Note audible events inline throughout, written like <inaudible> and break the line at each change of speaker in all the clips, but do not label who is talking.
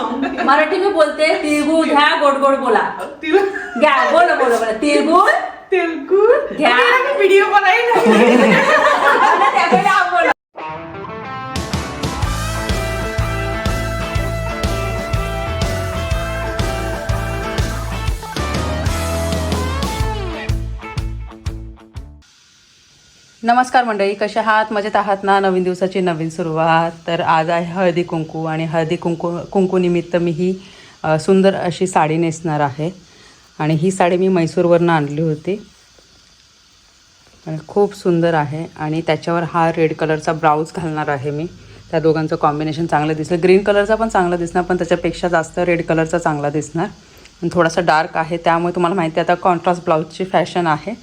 मराठी मी बोलते तिळगुळ घ्या गोड गोड बोला. घ्या बोला बोला बोला. तिळगुळ?
तेलगू
घ्या.
वीडियो बनाई <laughs>
नमस्कार मंडळी कशा आहात? मजेत आहात ना? नवीन दिवसाची नवीन सुरुवात. तर आज आहे हळदी कुंकू आणि हळदी कुंकू कुंकूनिमित्त मी ही सुंदर अशी साडी नेसणार आहे. आणि ही साडी मी मैसूरवरनं आणली होती. आणि खूप सुंदर आहे. आणि त्याच्यावर हा रेड कलरचा ब्लाऊज घालणार आहे मी. त्या दोघांचं कॉम्बिनेशन चांगलं दिसलं. ग्रीन कलरचा पण चांगला दिसणार पण त्याच्यापेक्षा जास्त रेड कलरचा चांगला दिसणार. थोडासा डार्क आहे त्यामुळे तुम्हाला माहिती आहे आता कॉन्ट्रास्ट ब्लाऊजची फॅशन आहे.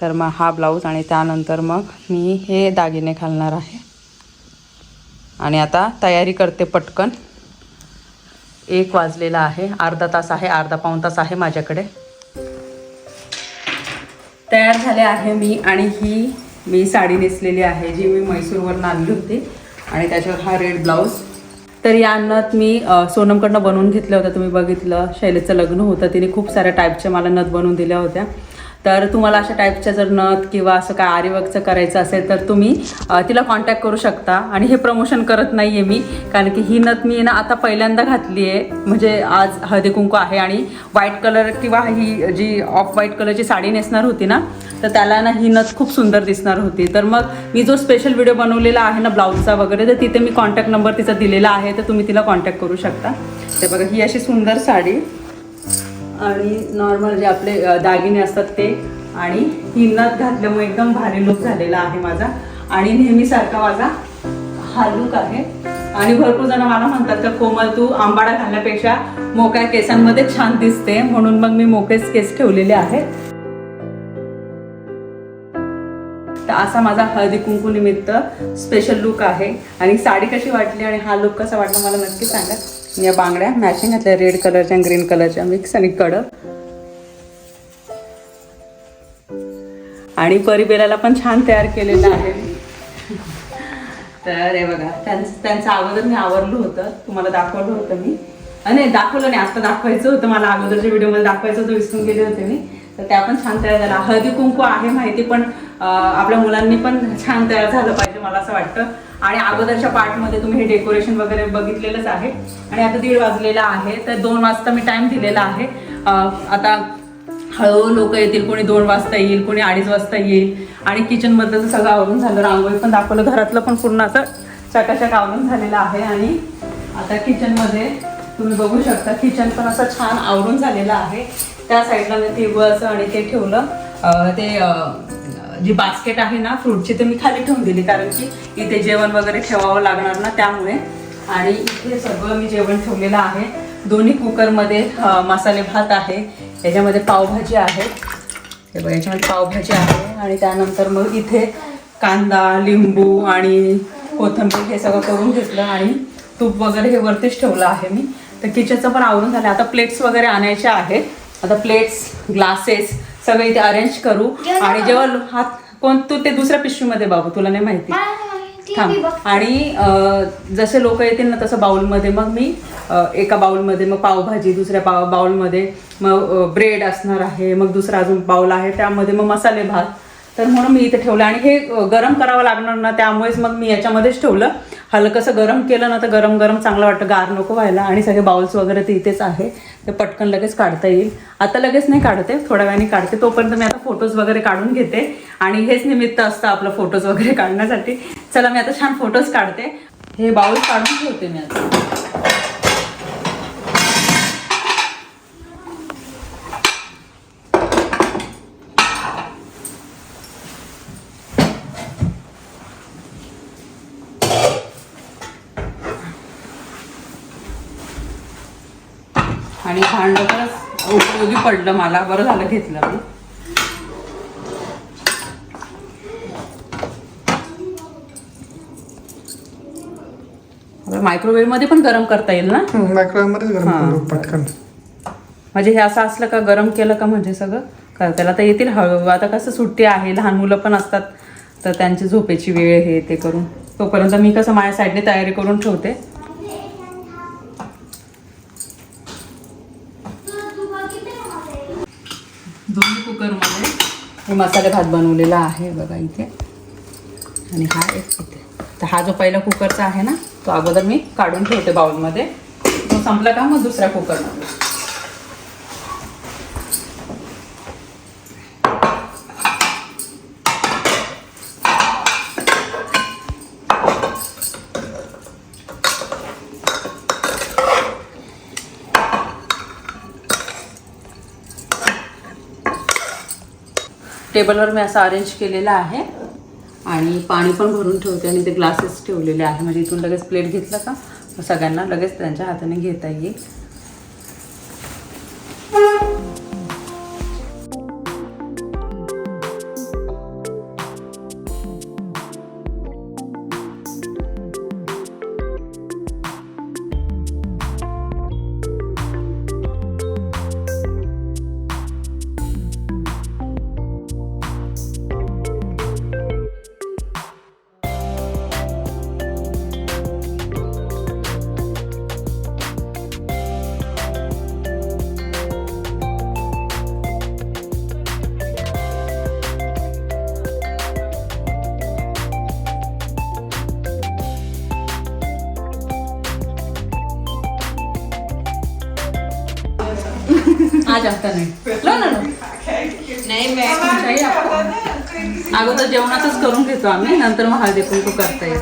तर मग हा ब्लाऊज आणि त्यानंतर मग मी हे दागिने घालणार आहे. आणि आता तयारी करते पटकन. एक वाजलेला आहे. अर्धा तास आहे. अर्धा पाऊण तास आहे माझ्याकडे. तयार झाले आहे मी आणि ही मी साडी नेसलेली आहे जी मी मैसूरवरून आणली होती. आणि त्याच्यावर हा रेड ब्लाऊज. तर या अन्नात मी सोनमकडनं बनवून घेतलं होतं. तुम्ही बघितलं शैलेचं लग्न होतं. तिने खूप साऱ्या टाईपच्या मला नथ बनवून दिल्या होत्या. तर तुम्हाला अशा टाईपच्या जर नथ किंवा असं काय आरीवर्कचं करायचं असेल तर तुम्ही तिला कॉन्टॅक्ट करू शकता. आणि हे प्रमोशन करत नाही आहे मी कारण की ही नथ मी ना आता पहिल्यांदा घातली आहे म्हणजे आज हळदी कुंकू आहे आणि व्हाईट कलर किंवा ही जी ऑफ व्हाईट कलरची साडी नेसणार होती ना तर त्याला ना ही नथ खूप सुंदर दिसणार होती. तर मग मी जो स्पेशल व्हिडिओ बनवलेला आहे ना ब्लाऊजचा वगैरे तर तिथे मी कॉन्टॅक्ट नंबर तिचा दिलेला आहे तर तुम्ही तिला कॉन्टॅक्ट करू शकता. ते बघा ही अशी सुंदर साडी. आणि नॉर्मल जे आपले दागिने असतात ते. आणि ही घातल्यामुळे एकदम भारी लुक झालेला आहे माझा. आणि नेहमीसारखा माझा हा लुक आहे. आणि भरपूर जण मला म्हणतात का कोमल तू आंबाडा घालण्यापेक्षा मोकळ्या केसांमध्ये छान दिसते. म्हणून मग मी मोकळेच केस ठेवलेले आहेत. तर असा माझा हळदी कुंकू निमित्त स्पेशल लुक आहे. आणि साडी कशी वाटली आणि हा लुक कसा वाटला मला नक्की सांगा. या बांगड्या मॅचिंग घातल्या. रेड कलरच्या आणि ग्रीन कलरच्या मिक्स आणि कडक. आणि परिबेलाला पण छान तयार केलेलं आहे. तर हे बघा त्यांचं त्यांचं अगोदर मी आवरलं होतं. तुम्हाला दाखवलं होतं मी. आणि नाही दाखवलं नाही. आता दाखवायचं होतं. मला अगोदरच्या व्हिडिओमध्ये दाखवायचं होतं विसरून गेले होते मी. तर त्या पण छान तयार झाल्या. हळदी कुंकू आहे माहिती पण आपल्या मुलांनी पण छान तयार झालं पाहिजे मला असं वाटतं. आणि अगोदरच्या पार्टमध्ये तुम्ही हे डेकोरेशन वगैरे बघितलेलंच आहे. आणि आता दीड वाजलेला आहे तर दोन वाजता मी टाइम दिलेला आहे. आता हळूहळू लोक येतील कोणी दोन वाजता येईल कोणी अडीच वाजता येईल. आणि किचन मधलं सगळं आवरून झालं. रांगोळी पण दाखवलं. घरातलं पण पूर्ण असं चकाचक आवरून झालेलं आहे. आणि आता किचनमध्ये तुम्ही बघू शकता किचन पण असं छान आवरून झालेलं आहे. त्या साईडला मी असं आणि ते ठेवलं. ते जी बास्केट आहे ना फ्रूटची ते मी खाली ठेवून दिली. कारण की इथे जेवण वगैरे ठेवावं लागणार ना त्यामुळे. आणि इथे सगळं मी जेवण ठेवलेलं आहे. दोन्ही कुकरमध्ये मसाले भात आहे. याच्यामध्ये पावभाजी आहे. हे बघा याच्यामध्ये पावभाजी आहे. आणि त्यानंतर मग इथे कांदा लिंबू आणि कोथिंबीर हे सगळं करून घेतलं. आणि तूप वगैरे हे वरतीच ठेवलं आहे मी. तर किचनचं पण आवरून झालं आता प्लेट्स वगैरे आणायचे आहेत. आता प्लेट्स ग्लासेस सगळे इथे अरेंज करू. आणि जेव्हा हात कोण तू ते दुसऱ्या पिशवीमध्ये बाबू तुला नाही माहिती. थांब. आणि जसे लोक येतील ना तसं बाउलमध्ये मग मी एका बाउलमध्ये मग पावभाजी दुसऱ्या पाव बाउलमध्ये मग ब्रेड असणार आहे मग दुसरा अजून बाउल आहे त्यामध्ये मग मसाले भात तर म्हणून मी इथे ठेवलं. आणि हे गरम करावं लागणार ना त्यामुळेच मग मी याच्यामध्येच ठेवलं. हलकंसं गरम केलं ना तर गरम गरम चांगलं वाटतं. गार नको व्हायला. आणि सगळे बाउल्स वगैरे ते इथेच आहे. ते पटकन लगेच काढता येईल. आता लगेच नाही काढते थोड्या वेळाने काढते. तोपर्यंत मी आता फोटोज वगैरे काढून घेते. आणि हेच निमित्त असतं आपलं फोटोज वगैरे काढण्यासाठी. चला मी आता छान फोटोज काढते. हे बाउल्स काढून ठेवते मी आता आणि भांडं खरंच उपयोगी पडलं मला. बरं झालं घेतलं मी. मायक्रोवेव्हमध्ये पण गरम करता येईल ना?
मायक्रोवेव्ह गरम
हा.
करू पटकन.
म्हणजे हे असं असलं का गरम केलं का म्हणजे सगळं? का त्याला तर येतील हळू आता कसं सुट्टी आहे लहान मुलं पण असतात तर त्यांची झोपेची वेळ हे ते करून. तोपर्यंत मी कसं माझ्या साईडने तयारी करून ठेवते दोन्ही कुकरमध्ये. हे मसाले भात बनवलेला आहे बघा इथे. आणि हा एक इथे. तर हा जो पहिला कुकरचा आहे ना तो अगोदर मी काढून ठेवते बाउलमध्ये तो संपला का मग दुसऱ्या कुकरमध्ये? टेबलवर मी असं अरेंज केलेलं आहे. आणि पाणी पण भरून ठेवते आणि ते ग्लासेस ठेवलेले आहे. म्हणजे इथून लगेच प्लेट घेतलं का? मग सगळ्यांना लगेच त्यांच्या हाताने घेता येईल. नाही. लो ना आपण. अगोदर जेवणाचंच करून घेतो आम्ही नंतर मग हळदी कुंकू करता येईल.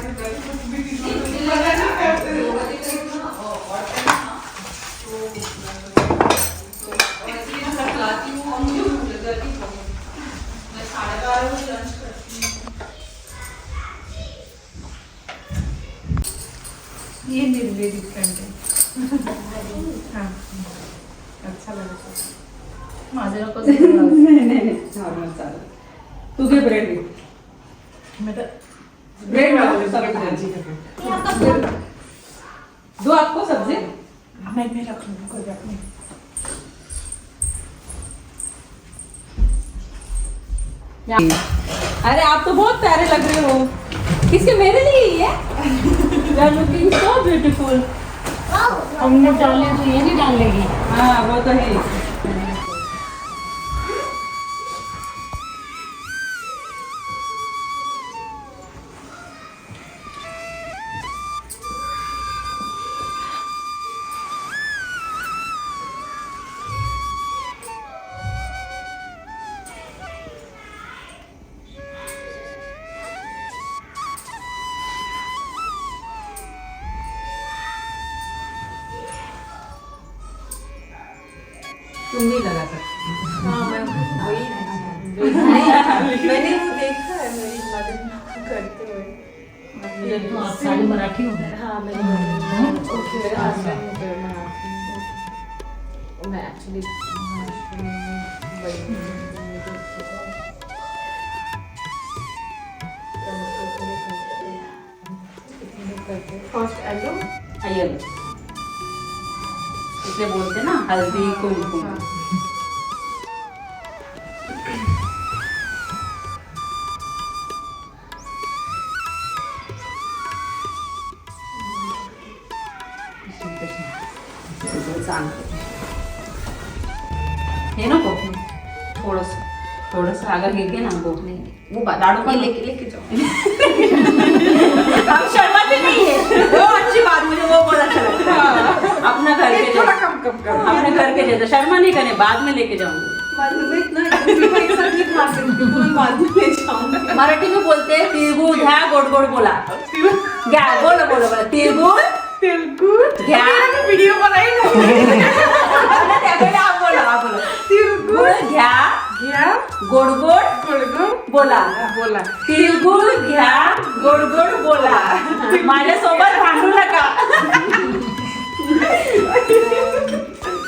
ये निर्वेदित कंटेंट.
माझे <laughs> नको
नाही नाही नाही. नॉर्मल चालेल. तू ब्रेड घे.
मैं तो
ब्रेड सब्ज़ी दो आपको सब्ज़ी.
मैं मैं रख लूँगी कोई बात नहीं
अरे आप तो बहुत प्यारे लग रहे हो. किसके मेरे लिए ही है? You are looking so beautiful
हमने डाले तो ये नहीं डालेगी
हाँ वो तो है.
तो आप सारी मराठी हो गए
हाँ मेरे mother- ओके मेरे हस्बैंड गए मराठी मैं एक्चुअली फर्स्ट एलो
आइए इसलिए बोलते ना हल्दी कुमकुम। हे? ना वो वो बा- लाडू लेके
लेके जाओ। <laughs>
हम शर्माते नहीं है। वो अच्छी बात मुझे वो बहुत अच्छा लगता है। अपना घर के
थोड़ा कम कम कम
अपने घर के जैसा। शर्मा नहीं करने बाद में लेके जाऊँगी।
तो जाऊँगी।
मराठी में बोलते हैं घ्या गोड गोड बोला। घ्या बोला बोला बोला। तिळगुळ
तिलकुट
घ्या.
मैंने वीडियो बनाई ना। <laughs>
बोला बोला घ्या।
घ्या
गोड गोड
गुडगुड
बोला.
बोला.
तिळगुळ घ्या गोड गोड बोला. माझ्यासोबत भांडू नका.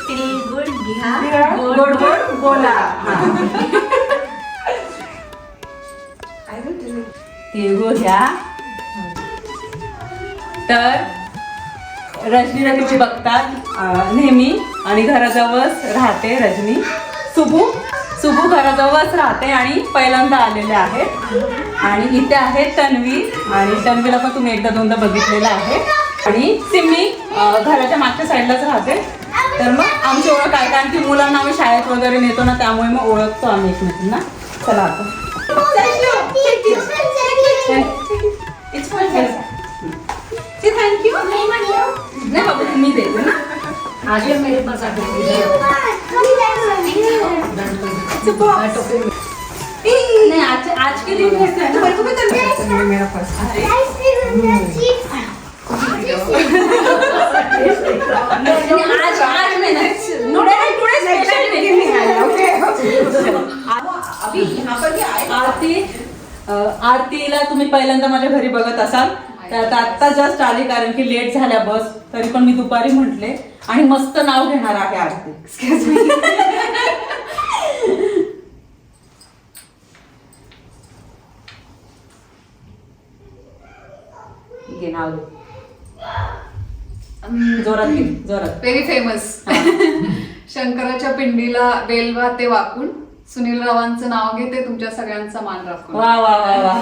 तिलगुड़ घ्या.
गोड गोड बोला. हा. तिळगुळ घ्या. तर रजनी रजनी बघतात. नेहमी आणि घराजवळच राहते रजनी. सुबू सुबू घराजवळच राहते आणि पहिल्यांदा आलेले आहेत आणि इथे आहे तन्वी आणि तन्वीला पण तुम्ही एकदा दोनदा बघितलेलं आहे आणि सिम्मी घराच्या मागच्या साईडलाच राहते तर मग आमची ओळख काय कारण की मुलांना आम्ही शाळेत वगैरे नेतो ना त्यामुळे मग ओळखतो आम्ही एकमेकांना चला आता इट्स माय थँक्यू नाही बाबा मी देते ना
आज मेरे पास
नहीं आज आज के दिन भेजते हैं ना मेरे को भी करके मेरा फर्स्ट आज आज मैं टुडे टुडे स्पेशल अभी यहाँ पर भी आए आरती आरतीला तुम्ही पहिल्यांदा माझ्या घरी बघत असाल तर आता आत्ता जस्ट आली कारण की लेट झाल्या बस तरी पण मी दुपारी म्हटले आणि मस्त नाव घेणार आहे आरती घे नाव. जोरात घे जोरात.
व्हेरी फेमस शंकराच्या पिंडीला बेलवा ते वाकून. सुनील रावांचं नाव घेते तुमच्या सगळ्यांचा मान राखून.
वा वा वा वा.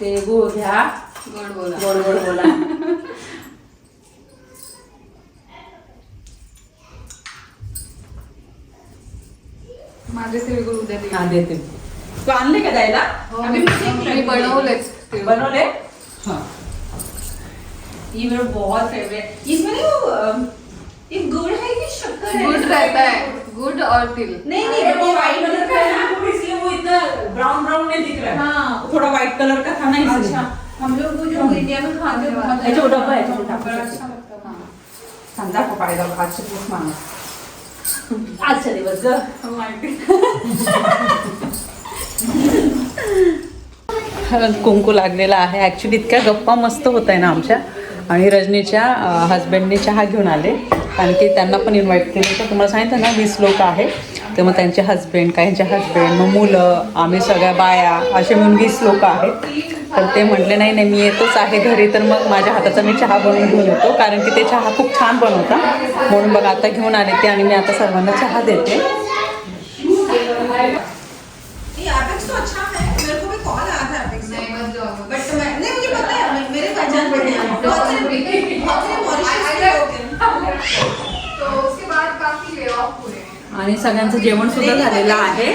ते गो घ्या.
गोड बोला.
गोड गोड बोला.
माझे तिळगुळ उद्या.
हा देते. तू आणले का द्यायला?
हो, मी मी बनवलेच.
बनवले? हाँ. ये मेरा बहुत फेवरेट इसमें नहीं वो अम, ये गुड़ है कि शक्कर है
गुड रहता है गुड और तिल
नहीं नहीं वो व्हाइट कलर का है ना गुड़ इसलिए वो इतना ब्राउन ब्राउन नहीं दिख रहा है.
हाँ।
वो थोड़ा व्हाइट कलर का था ना इसलिए
अच्छा हम लोग वो जो इंडिया में खाते. हैं बहुत
याच्या डब्बा आहे याच्या
बड़ा अच्छा लगता है
सांगा पपायला पाचशे दिवस माणूस. आजच्या दिवस ग कुंकू लागलेला आहे. ॲक्च्युली इतक्या गप्पा मस्त होत आहे ना आमच्या. आणि रजनीच्या हस्बंडने चहा घेऊन आले. कारण की त्यांना पण इन्व्हाइट केलं होतं. तुम्हाला सांगितलं ना वीस लोक आहे तर मग त्यांचे हस्बंड काहींचे हस्बंड मग मुलं आम्ही सगळ्या बाया असे म्हणून वीस लोक आहेत. तर ते म्हटले नाही नाही मी येतोच आहे घरी. तर मग माझ्या हाताचा मी चहा बनवून घेऊन येतो कारण की ते चहा खूप छान बनवता म्हणून बघ आता घेऊन आले ते आणि मी आता सर्वांना चहा देते
एपेक्स तो अच्छा है मेरे को भी कॉल आया था एपेक्स से
नहीं, मत जाओ।
बट मैं नहीं मुझे पता है मैं- मेरे पहचान में है बहुत सारे बहुत सारे मॉरिशस के लोग हैं
तो उसके बाद काफी ले ऑफ हुए हैं
आणि सगळ्यांचं जेवण सुद्धा झालेलं आहे.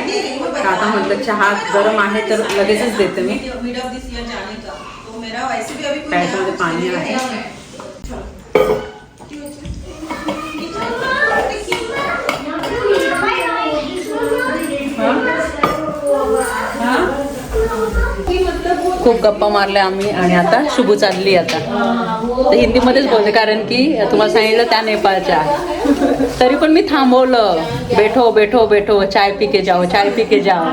आता म्हटलं चहा गरम आहे तर लगेचच देते मी. प्यायच्यामध्ये पाणी आहे. खूप गप्पा मारल्या आम्ही आणि आता शुभू चालली आता. तर हिंदीमध्येच बोलते कारण की तुम्हाला सांगितलं त्या नेपाळच्या. तरी पण मी थांबवलं. बेठो बेठो बेठो. चाय पी के जाओ चाय पी के जाओ.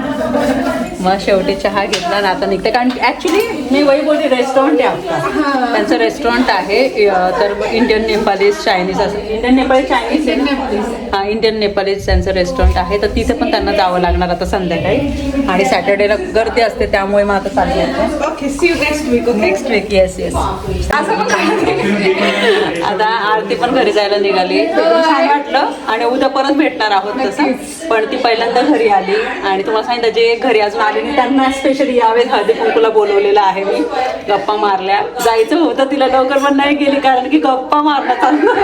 मग शेवटी चहा घेतला ना आता निघते. कारण ॲक्च्युली मी वही बोलते रेस्टॉरंट आहे त्यांचं रेस्टॉरंट आहे तर इंडियन नेपालीज चायनीज असं. Indian Nepali Chinese? हा इंडियन नेपालीज त्यांचं रेस्टॉरंट आहे. तर तिथे पण त्यांना जावं लागणार आता संध्याकाळी. आणि सॅटर्डेला गर्दी असते त्यामुळे मग आता चालली
next week
next week yes yes आता आरती पण घरी जायला निघाली. छान वाटलं. आणि उद्या परत भेटणार आहोत तसं. पण ती पहिल्यांदा घरी आली. आणि तुम्हाला सांगितलं जे घरी अजून आले त्यांना स्पेशली यावेळेस हळदी कुंकूला बोलवलेलं आहे. मी गप्पा मारल्या. जायचं होतं तिला लवकर पण नाही गेली कारण की गप्पा मारणं चालू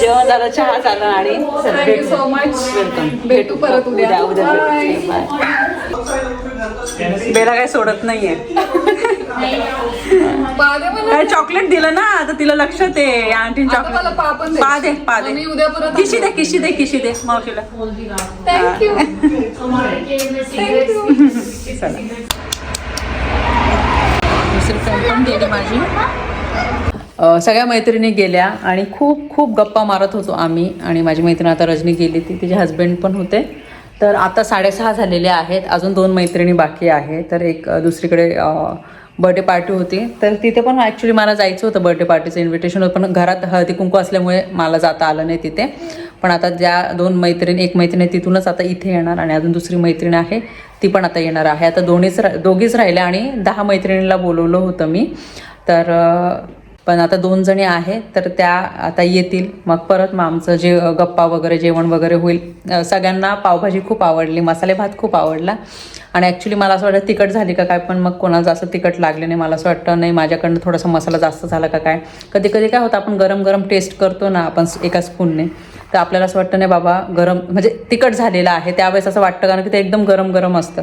जेवण झालं चहा झालं आणि
much.
वेलकम
भेटू परत उद्या.
उद्या. बेला काय सोडत नाहीये. चॉकलेट दिलं ना? आता तिला लक्षात आहे. आंटी
पण
चॉकलेट. पा दे पा दे किशी दे किशी दे किशी दे मावशीला. <laughs> चला दुसरी फ्रेंड पण गेली माझी अ, सगळ्या मैत्रिणी गेल्या आणि खूप खूप गप्पा मारत होतो आम्ही आणि माझी मैत्रीण आता रजनी गेली ती तिचे हस्बंड पण होते. तर आता साडेसहा झालेले आहेत अजून दोन मैत्रिणी बाकी आहे. तर एक दुसरीकडे बर्थडे पार्टी होती. तर तिथे पण ॲक्च्युली मला जायचं होतं बर्थडे पार्टीचं इन्व्हिटेशन होतं पण घरात हळदी कुंकू असल्यामुळे मला जाता आलं नाही तिथे. पण आता ज्या दोन मैत्रिणी एक मैत्रीण आहे तिथूनच आता इथे येणार आणि अजून दुसरी मैत्रीण आहे ती पण आता येणार आहे. आता दोन्हीच रा दोघीच राहिल्या आणि दहा मैत्रिणीला बोलवलं होतं मी. तर पण आता दोन जणी आहे तर त्या आता येतील. मग परत मग आमचं जे गप्पा वगैरे जेवण वगैरे होईल. सगळ्यांना पावभाजी खूप आवडली मसाले भात खूप आवडला. आणि ॲक्च्युली मला असं वाटतं तिखट झाली का काय पण मग कोणाला जास्त तिखट लागले नाही मला असं वाटतं नाही. माझ्याकडनं थोडासा मसाला जास्त झाला का काय. कधी कधी काय होतं आपण गरम गरम टेस्ट करतो ना आपण एका स्पूनने तर आपल्याला असं वाटतं नाही बाबा गरम म्हणजे तिखट झालेलं आहे. त्यावेळेस असं वाटतं कारण की ते एकदम गरम गरम असतं.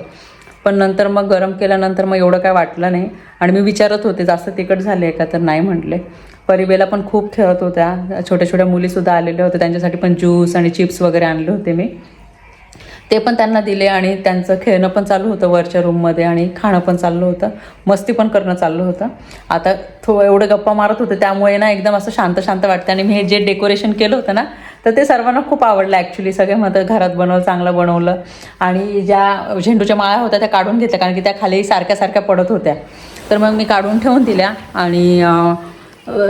पण नंतर मग गरम केल्यानंतर मग एवढं काय वाटलं नाही. आणि मी विचारत होते जास्त तिखट झाले का? तर नाही म्हटले. परिबेला पण खूप खेळत होत्या. छोट्या छोट्या मुलीसुद्धा आलेल्या होत्या त्यांच्यासाठी पण ज्यूस आणि चिप्स वगैरे आणले होते मी. ते पण त्यांना दिले आणि त्यांचं खेळणं पण चालू होतं वरच्या रूममध्ये आणि खाणं पण चाललं होतं. मस्ती पण करणं चाललं होतं. आता थो एवढं गप्पा मारत होते. त्यामुळे ना एकदम असं शांत शांत वाटतं आणि मी हे जे डेकोरेशन केलं होतं ना तर ते सर्वांना खूप आवडलं ॲक्च्युली सगळे म्हणतात घरात बनवलं चांगलं बनवलं. आणि ज्या झेंडूच्या माळ्या होत्या त्या काढून घेतल्या कारण की त्या खाली सारख्या सारख्या पडत होत्या. तर मग मी काढून ठेवून दिल्या आणि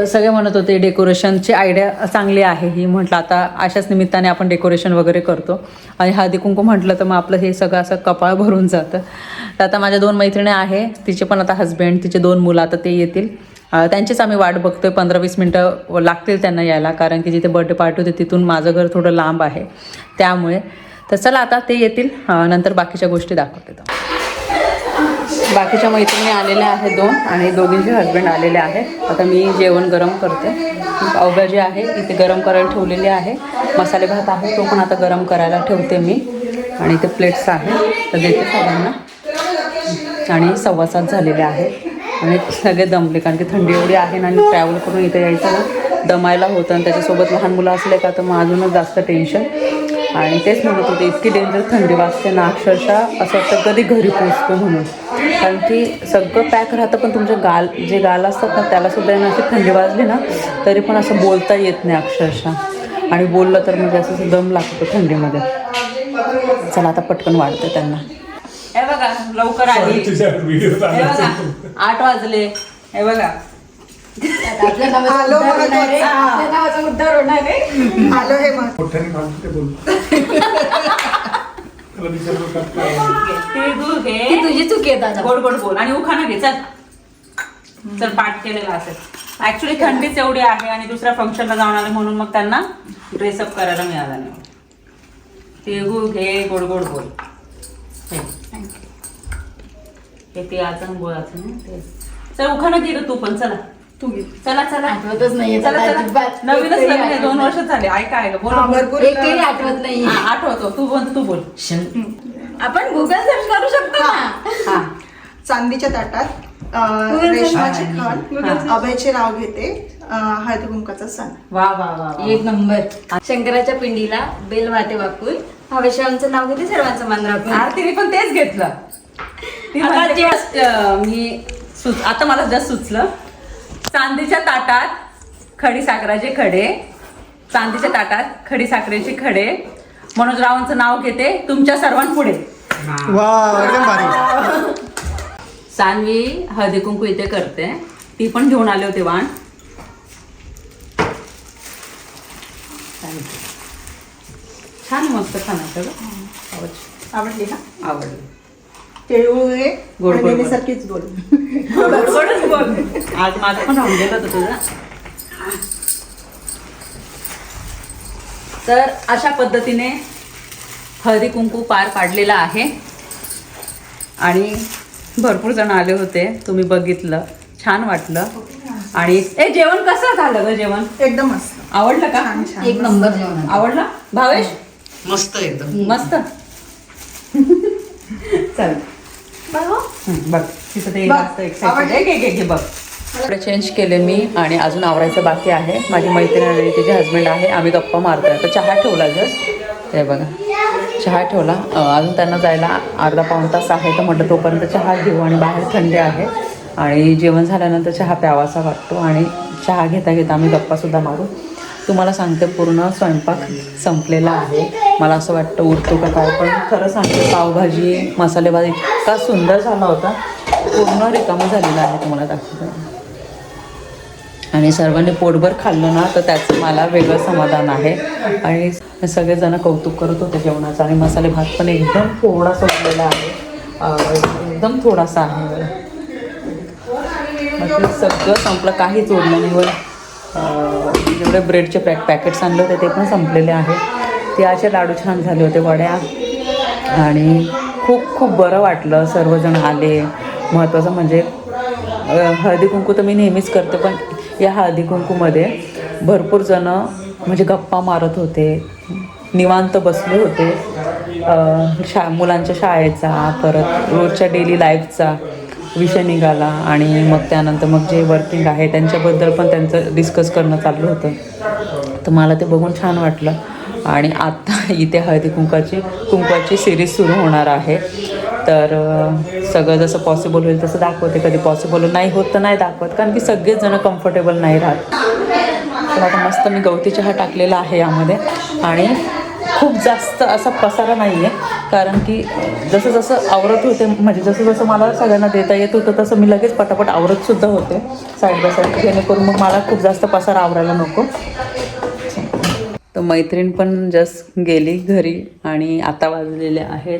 सगळे म्हणत होते डेकोरेशनची आयडिया चांगली आहे. ही म्हटलं आता अशाच निमित्ताने आपण डेकोरेशन वगैरे करतो. आणि हळदी कुंकू म्हटलं तर मग आपलं हे सगळं असं कपाळ भरून जातं. तर आता माझ्या दोन मैत्रिणी आहे तिचे पण आता हस्बंड तिचे दोन मुलं आता ते येतील. त्यांचीच आम्ही वाट बघतोय. पंधरा वीस मिनटं लागतील त्यांना यायला कारण की जिथे बर्थडे पार्टी होती तिथून माझं घर थोडं लांब आहे. त्यामुळे तर चला आता ते येतील. नंतर बाकीच्या गोष्टी दाखवते बाकीच्या मैत्रिणी आलेल्या आहेत दोन आणि दोघींचे हस्बंड आलेले आहेत. आता मी जेवण गरम करते. पावभाजी आहे इथे गरम करायला ठेवलेली आहे. मसाले भात आहे तो पण आता गरम करायला ठेवते मी. आणि इथे प्लेट्स आहे तर देते सगळ्यांना. आणि सव्वा सात झालेले आहेत. आणि सगळे दमले कारण की थंडी एवढी आहे ना आणि ट्रॅव्हल करून इथे यायचं ना दमायला होतं आणि त्याच्यासोबत लहान मुलं असले का तर मग अजूनच जास्त टेन्शन आणि तेच म्हणत होते इतकी डेंजर थंडी वाजते ना अक्षरशः असं वाटतं कधी घरी पोचतो म्हणून. कारण की सगळं पॅक राहतं पण तुमचे गाल जे गाल असतात ना त्यालासुद्धा ना अशी थंडी वाजली ना तरी पण असं बोलता येत नाही अक्षरशः. आणि बोललं तर म्हणजे असं दम लागतो थंडीमध्ये. चला आता पटकन वाढतं त्यांना. हे बघा लवकर आली.
तुझ्या व्हिडिओ
हे बघा आठ वाजले. हे बघा.
आपल्या नावाचा उद्धार होणार आहे. आपल्या नावाचा उद्धार होणार आहे.
आलो हे मग.
मोठ्याने माणसं ते बोल <laughs> त्याला विचारू का काय?
तिळगुळ घे.
ती तुझी चूक आहे दादा.
गोड गोड बोल. आणि उखाणा घे चल. चल पाठ केलेला असेल. ऍक्च्युली थंडीच एवढी आहे आणि दुसऱ्या फंक्शनला जाऊन आले म्हणून मग त्यांना ड्रेसअप करायला मिळाला नाही. तिळगुळ घे गोड गोड बोल हे. हे तिळाचं आणि गुळाचं ना ते. चल उखाणा घे ग तू पण चला.
तू घे
चला चला.
आठवतच नाहीये
चला चला.
अजिबात.
नवीनच
एकही
लग्न आहे,
आठवत
दोन
नाही.
वर्ष झाले ऐका ऐका. बोल
हा,
बोल.
भरपूर
एकही आठवत नाही.
हा, आठवतो तू बोल तू बोल.
आपण गुगल सर्च करू शकतो ना.
हा.
चांदीच्या ताटात अं, रेशमाचे खण अभयचे नाव घेते अं, हळदी कुंकाचा सण.
वा वा वा वा.
एक नंबर. शंकराच्या पिंडीला बेल वाटे वाकून हवेशांचं नाव घेते सर्वांचं मान राखून.
आरतीने पण तेच घेतलं. ती
आता जे-
अं, मी सुच आता मला जस्ट सुचलं. चांदीच्या ताटात खडी साखराचे खडे. चांदीच्या ताटात खडी साखरेचे खडे. मनोज रावांचं नाव घेते. तुमच्या सर्वांपुढे.
वा एकदम भारी.
सान्वी हळदी कुंकू इथे करते. ती पण घेऊन आले होते वाण. छान मस्त असतं गं.
आवडली. ना
आवडलं.
तिळगुळ
गोड,
बोल
गोडच बोल. आज माझं पण गेलं होतं तुझं. तर अशा पद्धतीने हळदी कुंकू पार पाडलेला आहे. आणि भरपूर जण आले होते. तुम्ही बघितलं. छान वाटलं. आणि ए जेवण कसं झालं ग जेवण?
एकदम मस्त.
आवडलं का?
छान
एक नंबर जेवण
आवडलं? भावेश?
मस्त एकदम.
मस्त. <laughs> चल बघ. तिथं ते चेंज केले मी आणि अजून आवरायचं बाकी आहे. माझी मैत्रीण आलेली तिचे हस्बंड आहे. आम्ही गप्पा मारतोय. तर चहा ठेवला जस्ट हे बघा. चहा ठेवला. अजून त्यांना जायला अर्धा पाऊण तास आहे. तर म्हटलं तोपर्यंत चहा घेऊ आणि बाहेर थंडी आहे. आणि जेवण झाल्यानंतर चहा प्यावासा वाटतो. आणि चहा घेता घेता आम्ही गप्पासुद्धा मारू. तुम्हाला सांगते पूर्ण स्वयंपाक संपलेला आहे. मला असं वाटतं उरतो का काय पण खरं सांगते पावभाजी मसालेभाजी इतका सुंदर झाला होता. पूर्ण रिकामं झालेला आहे तुम्हाला दाखवतो. आणि सर्वांनी पोटभर खाल्लं ना तर त्याचं मला वेगळं समाधान आहे. आणि सगळेजण कौतुक करत होते जेवणाचं आणि मसाले भात पण एकदम थोडा सोडलेला आहे. एकदम थोडासा आहे. मग सगळं संपलं काहीच उरलं नाही. जेवढे ब्रेडचे पॅक पॅकेट्स आणले होते ते पण संपलेले आहे तिळाचे लाडू छान झाले होते वड्या. आणि खूप खूप बरं वाटलं सर्वजण आले. महत्त्वाचं म्हणजे हळदी कुंकू तर मी नेहमीच करते पण या हळदी कुंकूमध्ये भरपूर जणं म्हणजे गप्पा मारत होते निवांत बसले होते. शा मुलांच्या शाळेचा परत रोजच्या डेली लाईफचा विषय निघाला आणि मग त्यानंतर मग जे वर्किंग आहे त्यांच्याबद्दल पण त्यांचं डिस्कस करणं चाललं होतं. तर मला ते बघून छान वाटलं. आणि आत्ता <laughs> इथे हळदी कुंकाची कुंकाची सिरीज सुरू होणार आहे. तर सगळं जसं पॉसिबल होईल तसं दाखवते. कधी पॉसिबल नाही होत तर नाही दाखवत कारण की सगळेच जण कम्फर्टेबल नाही राहत. तर आता मस्त मी गवती चहा टाकलेला आहे यामध्ये. आणि खूप जास्त असा पसारा नाही आहे कारण की जसं जसं आवरत होते म्हणजे जसं जसं मला सगळ्यांना देता येत होतं तसं मी लगेच पटापट आवरतसुद्धा होते साईड बाय साईड जेणेकरून मग मला खूप जास्त पसारा आवरायला नको. तर मैत्रीण पण जस्ट गेली घरी आणि आता वाजलेले आहेत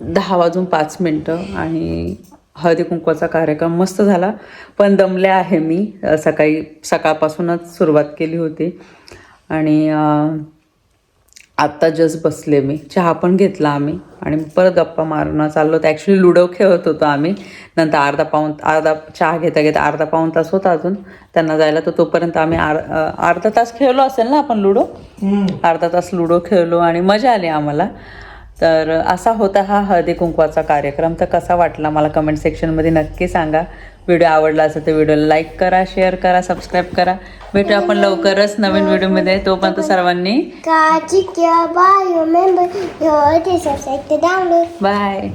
दहा वाजून पाच मिनटं आणि हळदी कुंकवाचा कार्यक्रम मस्त झाला. पण दमले आहे मी. सकाळी सकाळपासूनच सुरुवात केली होती. आणि आत्ता जस्ट बसले मी. चहा पण घेतला आम्ही आणि परत गप्पा मारणं चाललो होतं. ॲक्च्युली लुडो खेळत होतो आम्ही. नंतर अर्धा पाऊन अर्धा चहा घेता घेता अर्धा पाऊन तास होता अजून. त्यांना जायला तर तोपर्यंत आम्ही आर अर्धा तास खेळलो असेल ना आपण लुडो अर्धा तास लुडो खेळलो आणि मजा आली आम्हाला. तर असा होता हा हळदी कुंकवाचा कार्यक्रम. तर कसा वाटला मला कमेंट सेक्शनमध्ये नक्की सांगा. व्हिडिओ आवडला असेल तर व्हिडिओला लाईक करा शेअर करा सबस्क्राईब करा. भेटू आपण लवकरच नवीन व्हिडिओमध्ये. तोपर्यंत सर्वांनी
like the download.
बाय